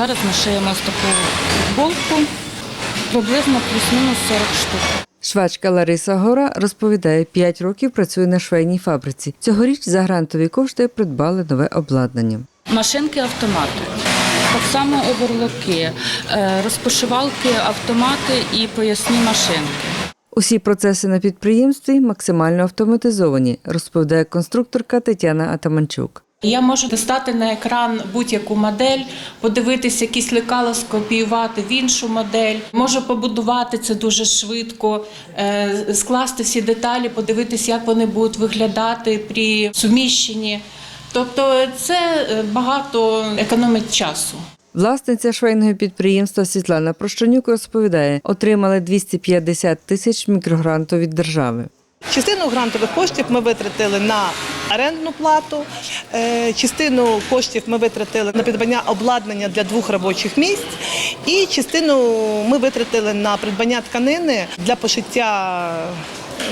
Зараз ми шиємо ось таку футболку, приблизно плюс-мінус 40 штук. Швачка Лариса Гора розповідає, 5 років працює на швейній фабриці. Цьогоріч за грантові кошти придбали нове обладнання. Машинки автомати. Так само оверлоки, е, розпошивалки, автомати і поясні машинки. Усі процеси на підприємстві максимально автоматизовані, розповідає конструкторка Тетяна Атаманчук. Я можу достати на екран будь-яку модель, подивитися, якісь лекала, скопіювати в іншу модель. Можу побудувати це дуже швидко, е, скласти всі деталі, подивитися, як вони будуть виглядати при суміщенні. Тобто це е, багато економить часу. Власниця швейного підприємства Світлана Прощанюк розповідає, отримали 250 тисяч мікрогранту від держави. Частину грантових коштів ми витратили на орендну плату, е, частину коштів ми витратили на придбання обладнання для двох робочих місць, і частину ми витратили на придбання тканини для пошиття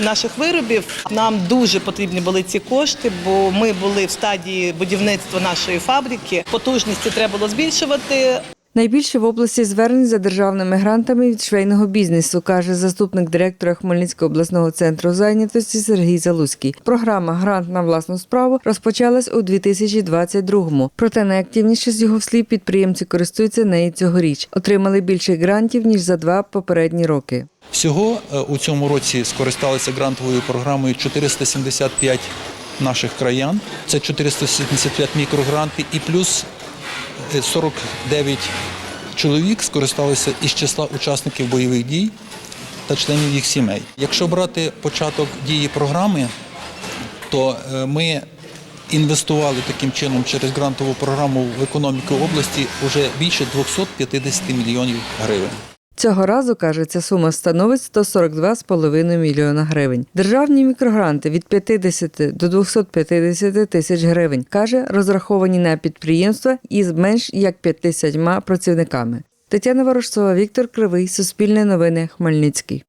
наших виробів. Нам дуже потрібні були ці кошти, бо ми були в стадії будівництва нашої фабрики. Потужності треба було збільшувати. Найбільше в області звернень за державними грантами від швейного бізнесу, каже заступник директора Хмельницького обласного центру зайнятості Сергій Залузький. Програма Грант на власну справу розпочалась у 2022-му. Проте найактивніше з його слів підприємці користуються нею цьогоріч. Отримали більше грантів ніж за два попередні роки. Всього е, у цьому році скористалися грантовою програмою 475 наших краян. Це 475 мікрогранти і плюс 49 чоловік скористалися із числа учасників бойових дій та членів їх сімей. Якщо брати початок дії програми, то е, ми інвестували таким чином через грантову програму в економіку області вже більше 250 мільйонів гривень. Цього разу, каже, ця сума становить 142,5 мільйона гривень. Державні мікрогранти від 50 до 250 тисяч гривень, каже, розраховані на підприємства із менш як 50 працівниками. Тетяна Ворожцова, Віктор Кривий, Суспільне новини, Хмельницький.